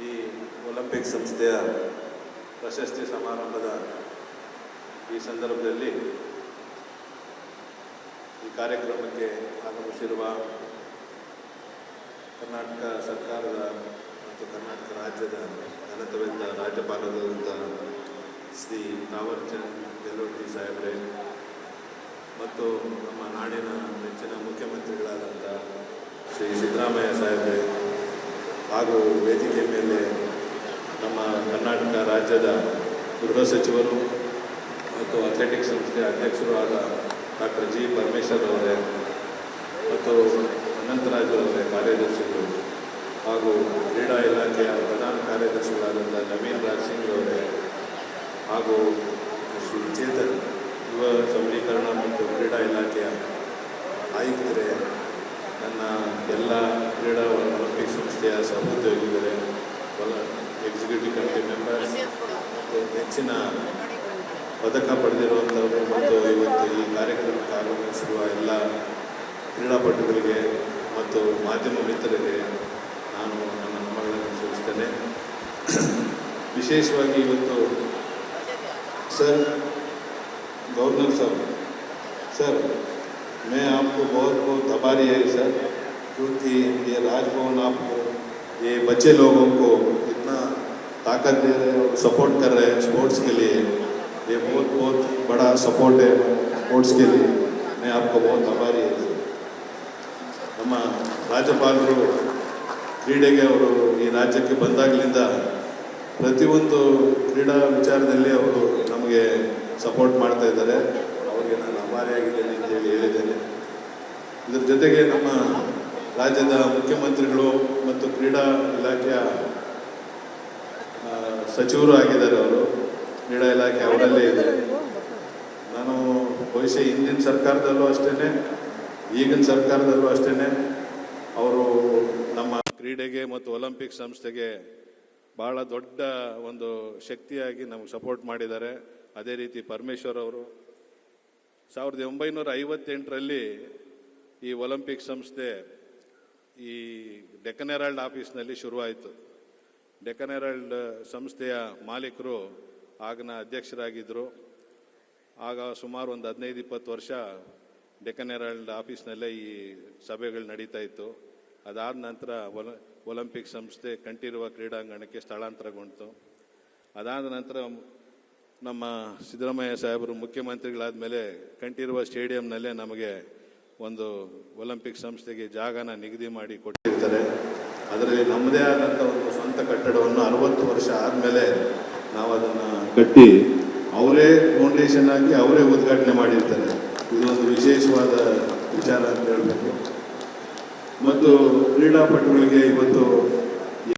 ಈ ಒಲಿಂಪಿಕ್ ಸಂಸ್ಥೆಯ ಪ್ರಶಸ್ತಿ ಸಮಾರಂಭದ ಈ ಸಂದರ್ಭದಲ್ಲಿ ಈ ಕಾರ್ಯಕ್ರಮಕ್ಕೆ ಆಗಮಿಸಿರುವ ಕರ್ನಾಟಕ ಸರ್ಕಾರದ ಮತ್ತು ಕರ್ನಾಟಕ ರಾಜ್ಯದ ಘನತವೆಂದ ರಾಜ್ಯಪಾಲರಾದಂಥ ಶ್ರೀ ತಾವರ್ಚಂದ್ ಗೆಹ್ಲೋಟಿ ಸಾಹೇಬ್ರೆ ಮತ್ತು ನಮ್ಮ ನಾಡಿನ ನೆಚ್ಚಿನ ಮುಖ್ಯಮಂತ್ರಿಗಳಾದಂಥ ಶ್ರೀ ಸಿದ್ದರಾಮಯ್ಯ ಸಾಹೇಬ್ರೆ ಹಾಗೂ ವೇದಿಕೆ ಮೇಲೆ ನಮ್ಮ ಕರ್ನಾಟಕ ರಾಜ್ಯದ ಗೃಹ ಸಚಿವರು ಮತ್ತು ಅಥ್ಲೆಟಿಕ್ಸ್ ಸಂಸ್ಥೆ ಅಧ್ಯಕ್ಷರು ಆದ ಡಾಕ್ಟರ್ ಜಿ ಪರಮೇಶ್ವರ್ ಅವರೇ ಮತ್ತು ಅನಂತರಾಜ್ ಅವರೇ ಕಾರ್ಯದರ್ಶಿಗಳು ಹಾಗೂ ಕ್ರೀಡಾ ಇಲಾಖೆಯ ಪ್ರಧಾನ ಕಾರ್ಯದರ್ಶಿಗಳಾದಂಥ ನವೀನ್ ರಾಜ್ ಸಿಂಗ್ ಅವರೇ ಹಾಗೂ ಶ್ರೀ ಚೇತನ್ ಯುವ ಸಬಲೀಕರಣ ಮತ್ತು ಕ್ರೀಡಾ ಇಲಾಖೆಯ ಆಯುಕ್ತರೇ, ನನ್ನ ಎಲ್ಲ ಕ್ರೀಡಾ ಒಲಿಂಪಿಕ್ ಸಂಸ್ಥೆಯ ಸಹೋದ್ಯೋಗಿಗಳೇ ಒಲ ಎಕ್ಸಿಕ್ಯೂಟಿವ್ ಕಮಿಟಿ ಮೆಂಬರ್ಸ್ ಮತ್ತು ನೆಚ್ಚಿನ ಪದಕ ಪಡೆದಿರುವಂಥವರು ಮತ್ತು ಇವತ್ತು ಈ ಕಾರ್ಯಕ್ರಮಕ್ಕೆ ಆಗಮಿಸಿರುವ ಎಲ್ಲ ಕ್ರೀಡಾಪಟುಗಳಿಗೆ ಮತ್ತು ಮಾಧ್ಯಮ ಮಿತ್ರರಿಗೆ ನಾನು ನನ್ನ ನಮಗಳನ್ನು ಸಲ್ಲಿಸ್ತೇನೆ ವಿಶೇಷವಾಗಿ ಇವತ್ತು सर गवर्नर साहब सर मैं आपको बहुत बहुत आभारी है सर क्योंकि ये राजभवन आपको ये बच्चे लोगों को इतना ताकत दे रहे हैं और सपोर्ट कर रहे हैं स्पोर्ट्स के लिए ये बहुत बहुत बड़ा सपोर्ट है स्पोर्ट्स के लिए मैं आपको बहुत आभारी है सर ನಮ್ಮ ರಾಜ್ಯಪಾಲರು ಕ್ರೀಡೆಗೆ ಅವರು ಈ ರಾಜ್ಯಕ್ಕೆ ಬಂದಾಗಲಿಂದ ಪ್ರತಿಯೊಂದು ಕ್ರೀಡಾ ವಿಚಾರದಲ್ಲಿ ಅವರು ನಮಗೆ ಸಪೋರ್ಟ್ ಮಾಡ್ತಾ ಇದ್ದಾರೆ ಅವರಿಗೆ ನಾನು ಆಭಾರಿಯಾಗಿದ್ದೇನೆ ಅಂತೇಳಿ ಹೇಳಿದ್ದೇನೆ ಇದರ ಜೊತೆಗೆ ನಮ್ಮ ರಾಜ್ಯದ ಮುಖ್ಯಮಂತ್ರಿಗಳು ಮತ್ತು ಕ್ರೀಡಾ ಇಲಾಖೆಯ ಆ, ಸಚಿವರು ಆಗಿದ್ದಾರೆ ಅವರು, ಕ್ರೀಡಾ ಇಲಾಖೆ ಅವರಲ್ಲೇ ಇದೆ. ನಾನು ಬಹುಶಃ ಹಿಂದಿನ ಸರ್ಕಾರದಲ್ಲೂ ಅಷ್ಟೇ ಈಗಿನ ಸರ್ಕಾರದಲ್ಲೂ ಅಷ್ಟೇ ಅವರು ನಮ್ಮ ಕ್ರೀಡೆಗೆ ಮತ್ತು ಒಲಿಂಪಿಕ್ ಸಂಸ್ಥೆಗೆ ಬಹಳ ದೊಡ್ಡ ಒಂದು ಶಕ್ತಿಯಾಗಿ ನಮಗೆ ಸಪೋರ್ಟ್ ಮಾಡಿದ್ದಾರೆ. ಅದೇ ರೀತಿ ಪರಮೇಶ್ವರ್ ಅವರು, ಸಾವಿರದ ಒಂಬೈನೂರ ಐವತ್ತೆಂಟರಲ್ಲಿ ಈ ಒಲಿಂಪಿಕ್ ಸಂಸ್ಥೆ ಈ ಡೆಕನ್ ಹೆರಾಲ್ಡ್ ಆಫೀಸ್ನಲ್ಲಿ ಶುರುವಾಯಿತು. ಹೆರಾಲ್ಡ್ ಸಂಸ್ಥೆಯ ಮಾಲೀಕರು ಆಗನ ಅಧ್ಯಕ್ಷರಾಗಿದ್ದರು ಆಗ ಸುಮಾರು ಒಂದು ಹದಿನೈದು, ಇಪ್ಪತ್ತು ವರ್ಷ ಡೆಕನ್ ಆಫೀಸ್ನಲ್ಲೇ ಈ ಸಭೆಗಳು ನಡೀತಾ ಇತ್ತು. ಅದಾದ ನಂತರ ಒಲ, ಒಲಿಂಪಿಕ್ ಸಂಸ್ಥೆ ಕಂಠೀರುವ ಕ್ರೀಡಾಂಗಣಕ್ಕೆ ಸ್ಥಳಾಂತರಗೊಂಡಿತು. ಅದಾದ ನಂತರ ನಮ್ಮ ಸಿದ್ದರಾಮಯ್ಯ ಸಾಹೇಬರು ಮುಖ್ಯಮಂತ್ರಿಗಳಾದ ಮೇಲೆ ಕಂಠೀರುವ ಸ್ಟೇಡಿಯಂನಲ್ಲೇ ನಮಗೆ ಒಂದು ಒಲಿಂಪಿಕ್ ಸಂಸ್ಥೆಗೆ ಜಾಗನ ನಿಗದಿ ಮಾಡಿ ಕೊಟ್ಟಿರ್ತಾರೆ. ಅದರಲ್ಲಿ ನಮ್ಮದೇ ಆದಂಥ ಒಂದು ಸ್ವಂತ ಕಟ್ಟಡವನ್ನು ಅರವತ್ತು ವರ್ಷ ಆದಮೇಲೆ ನಾವು ಅದನ್ನು ಕಟ್ಟಿ ಅವರೇ ಫೌಂಡೇಶನ್ ಆಗಿ ಅವರೇ ಉದ್ಘಾಟನೆ ಮಾಡಿರ್ತಾರೆ. ಇದೊಂದು ವಿಶೇಷವಾದ ವಿಚಾರ ಅಂತ ಹೇಳಬೇಕು ಮತ್ತು ಕ್ರೀಡಾಪಟುಗಳಿಗೆ ಇವತ್ತು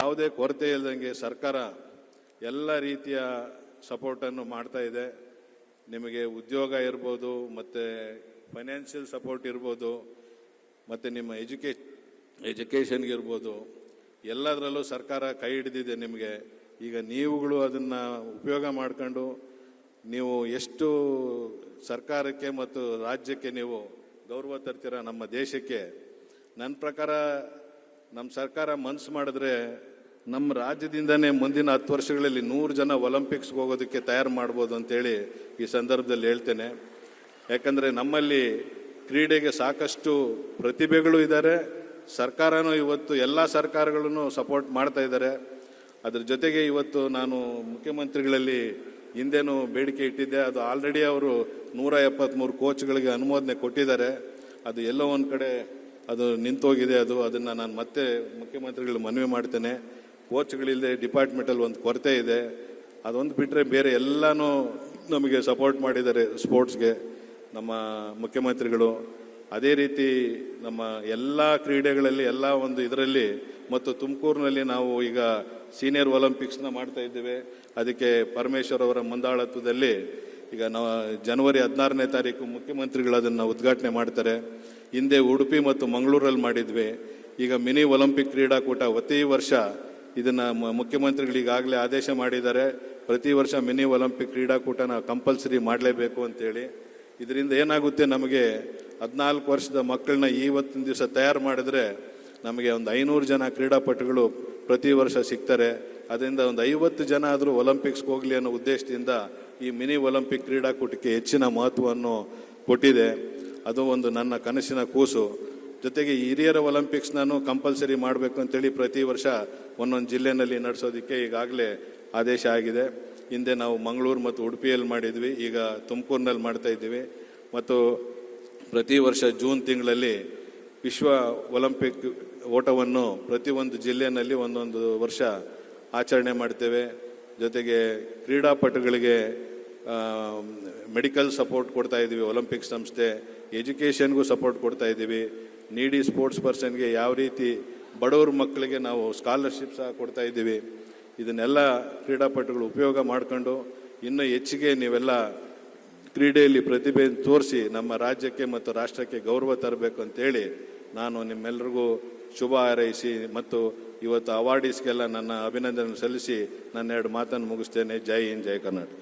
ಯಾವುದೇ ಕೊರತೆ ಇಲ್ಲದಂಗೆ ಸರ್ಕಾರ ಎಲ್ಲ ರೀತಿಯ ಸಪೋರ್ಟನ್ನು ಮಾಡ್ತಾ ಇದೆ. ನಿಮಗೆ ಉದ್ಯೋಗ ಇರ್ಬೋದು, ಮತ್ತು ಫೈನಾನ್ಷಿಯಲ್ ಸಪೋರ್ಟ್ ಇರ್ಬೋದು, ಮತ್ತು ನಿಮ್ಮ ಎಜುಕೇ ಎಜುಕೇಷನ್ಗೆ ಇರ್ಬೋದು ಎಲ್ಲದರಲ್ಲೂ ಸರ್ಕಾರ ಕೈ ಹಿಡಿದಿದೆ ನಿಮಗೆ. ಈಗ ನೀವುಗಳು ಅದನ್ನು ಉಪಯೋಗ ಮಾಡ್ಕೊಂಡು ನೀವು ಎಷ್ಟು ಸರ್ಕಾರಕ್ಕೆ ಮತ್ತು ರಾಜ್ಯಕ್ಕೆ ನೀವು ಗೌರವ ತರ್ತೀರ ನಮ್ಮ ದೇಶಕ್ಕೆ? ನನ್ನ ಪ್ರಕಾರ ನಮ್ಮ ಸರ್ಕಾರ ಮನಸ್ಸು ಮಾಡಿದ್ರೆ ನಮ್ಮ ರಾಜ್ಯದಿಂದನೇ ಮುಂದಿನ ಹತ್ತು ವರ್ಷಗಳಲ್ಲಿ ನೂರು ಜನ ಒಲಿಂಪಿಕ್ಸ್ಗೆ ಹೋಗೋದಕ್ಕೆ ತಯಾರು ಮಾಡ್ಬೋದು ಅಂತೇಳಿ ಈ ಸಂದರ್ಭದಲ್ಲಿ ಹೇಳ್ತೇನೆ. ಯಾಕಂದರೆ ನಮ್ಮಲ್ಲಿ ಕ್ರೀಡೆಗೆ ಸಾಕಷ್ಟು ಪ್ರತಿಭೆಗಳು ಇದ್ದಾರೆ. ಸರ್ಕಾರನೂ ಇವತ್ತು ಎಲ್ಲ ಸರ್ಕಾರಗಳನ್ನು ಸಪೋರ್ಟ್ ಮಾಡ್ತಾ ಇದ್ದಾರೆ. ಅದ್ರ ಜೊತೆಗೆ ಇವತ್ತು ನಾನು ಮುಖ್ಯಮಂತ್ರಿಗಳಲ್ಲಿ ಹಿಂದೇನು ಬೇಡಿಕೆ ಇಟ್ಟಿದ್ದೆ. ಅದು ಆಲ್ರೆಡಿ ಅವರು ನೂರ ಎಪ್ಪತ್ತ್ಮೂರು ಕೋಚ್ಗಳಿಗೆ ಅನುಮೋದನೆ ಕೊಟ್ಟಿದ್ದಾರೆ. ಅದು ಎಲ್ಲೋ ಒಂದು ಕಡೆ ಅದು ನಿಂತೋಗಿದೆ. ಅದು ಅದನ್ನು ನಾನು ಮತ್ತೆ ಮುಖ್ಯಮಂತ್ರಿಗಳು ಮನವಿ ಮಾಡ್ತೇನೆ. ಕೋಚ್ಗಳಿಲ್ಲದೆ ಡಿಪಾರ್ಟ್ಮೆಂಟಲ್ಲಿ ಒಂದು ಕೊರತೆ ಇದೆ. ಅದೊಂದು ಬಿಟ್ಟರೆ ಬೇರೆ ಎಲ್ಲನೂ ನಮಗೆ ಸಪೋರ್ಟ್ ಮಾಡಿದ್ದಾರೆ ಸ್ಪೋರ್ಟ್ಸ್ಗೆ ನಮ್ಮ ಮುಖ್ಯಮಂತ್ರಿಗಳು. ಅದೇ ರೀತಿ ನಮ್ಮ ಎಲ್ಲ ಕ್ರೀಡೆಗಳಲ್ಲಿ, ಎಲ್ಲ ಒಂದು ಇದರಲ್ಲಿ ಮತ್ತು ತುಮಕೂರಿನಲ್ಲಿ ನಾವು ಈಗ ಸೀನಿಯರ್ ಒಲಿಂಪಿಕ್ಸ್ನ ಮಾಡ್ತಾ ಇದ್ದೇವೆ. ಅದಕ್ಕೆ ಪರಮೇಶ್ವರ್ ಅವರ ಮುಂದಾಳತ್ವದಲ್ಲಿ ಈಗ ನಾವು, ಜನವರಿ ಹದಿನಾರನೇ ತಾರೀಕು ಮುಖ್ಯಮಂತ್ರಿಗಳು ಅದನ್ನು ಉದ್ಘಾಟನೆ ಮಾಡ್ತಾರೆ. ಹಿಂದೆ ಉಡುಪಿ ಮತ್ತು ಮಂಗಳೂರಲ್ಲಿ ಮಾಡಿದ್ವಿ. ಈಗ ಮಿನಿ ಒಲಿಂಪಿಕ್ ಕ್ರೀಡಾಕೂಟ ಪ್ರತಿ ವರ್ಷ ಇದನ್ನು ಮುಖ್ಯಮಂತ್ರಿಗಳು ಈಗಾಗಲೇ ಆದೇಶ ಮಾಡಿದ್ದಾರೆ. ಪ್ರತಿ ವರ್ಷ ಮಿನಿ ಒಲಿಂಪಿಕ್ ಕ್ರೀಡಾಕೂಟನ ಕಂಪಲ್ಸರಿ ಮಾಡಲೇಬೇಕು ಅಂತೇಳಿ. ಇದರಿಂದ ಏನಾಗುತ್ತೆ ನಮಗೆ ಹದಿನಾಲ್ಕು ವರ್ಷದ ಮಕ್ಕಳನ್ನ ಇವತ್ತಿನ ದಿವಸ ತಯಾರು ಮಾಡಿದರೆ ನಮಗೆ ಒಂದು ಐನೂರು ಜನ ಕ್ರೀಡಾಪಟುಗಳು ಪ್ರತಿ ವರ್ಷ ಸಿಗ್ತಾರೆ. ಅದರಿಂದ ಒಂದು ಐವತ್ತು ಜನ ಆದರೂ ಒಲಿಂಪಿಕ್ಸ್ಗೆ ಹೋಗಲಿ ಅನ್ನೋ ಉದ್ದೇಶದಿಂದ ಈ ಮಿನಿ ಒಲಿಂಪಿಕ್ ಕ್ರೀಡಾಕೂಟಕ್ಕೆ ಹೆಚ್ಚಿನ ಮಹತ್ವವನ್ನು ಕೊಟ್ಟಿದೆ. ಅದು ಒಂದು ನನ್ನ ಕನಸಿನ ಕೂಸು. ಜೊತೆಗೆ ಹಿರಿಯರ ಒಲಿಂಪಿಕ್ಸ್ ನಾನು ಕಂಪಲ್ಸರಿ ಮಾಡಬೇಕು ಅಂತೇಳಿ ಪ್ರತಿ ವರ್ಷ ಒಂದೊಂದು ಜಿಲ್ಲೆನಲ್ಲಿ ನಡೆಸೋದಕ್ಕೆ ಈಗಾಗಲೇ ಆದೇಶ ಆಗಿದೆ. ಹಿಂದೆ ನಾವು ಮಂಗಳೂರು ಮತ್ತು ಉಡುಪಿಯಲ್ಲಿ ಮಾಡಿದ್ವಿ, ಈಗ ತುಮಕೂರಿನಲ್ಲಿ ಮಾಡ್ತಾ ಇದ್ದೀವಿ. ಮತ್ತು ಪ್ರತಿ ವರ್ಷ ಜೂನ್ ತಿಂಗಳಲ್ಲಿ ವಿಶ್ವ ಒಲಿಂಪಿಕ್ ಓಟವನ್ನು ಪ್ರತಿಯೊಂದು ಜಿಲ್ಲೆಯಲ್ಲಿ ಒಂದೊಂದು ವರ್ಷ ಆಚರಣೆ ಮಾಡ್ತೇವೆ. ಜೊತೆಗೆ ಕ್ರೀಡಾಪಟುಗಳಿಗೆ ಮೆಡಿಕಲ್ ಸಪೋರ್ಟ್ ಕೊಡ್ತಾ ಇದ್ದೀವಿ ಒಲಿಂಪಿಕ್ ಸಂಸ್ಥೆ ಎಜುಕೇಷನ್ಗೂ ಸಪೋರ್ಟ್ ಕೊಡ್ತಾ ಇದ್ದೀವಿ. ನೀಡಿ ಸ್ಪೋರ್ಟ್ಸ್ ಪರ್ಸನ್ಗೆ ಯಾವ ರೀತಿ ಬಡವ್ರ ಮಕ್ಕಳಿಗೆ ನಾವು ಸ್ಕಾಲರ್ಶಿಪ್ ಸಹ ಕೊಡ್ತಾ ಇದ್ದೀವಿ. ಇದನ್ನೆಲ್ಲ ಕ್ರೀಡಾಪಟುಗಳು ಉಪಯೋಗ ಮಾಡಿಕೊಂಡು ಇನ್ನೂ ಹೆಚ್ಚಿಗೆ ನೀವೆಲ್ಲ ಕ್ರೀಡೆಯಲ್ಲಿ ಪ್ರತಿಭೆ ತೋರಿಸಿ ನಮ್ಮ ರಾಜ್ಯಕ್ಕೆ ಮತ್ತು ರಾಷ್ಟ್ರಕ್ಕೆ ಗೌರವ ತರಬೇಕು ಅಂತೇಳಿ ನಾನು ನಿಮ್ಮೆಲ್ಲರಿಗೂ ಶುಭ ಹಾರೈಸಿ ಮತ್ತು ಇವತ್ತು ಅವಾರ್ಡೀಸ್ಗೆಲ್ಲ ನನ್ನ ಅಭಿನಂದನೆ ಸಲ್ಲಿಸಿ ನನ್ನ ಎರಡು ಮಾತನ್ನು ಮುಗಿಸ್ತೇನೆ. ಜೈ ಹಿಂದ್, ಜೈ ಕರ್ನಾಟಕ.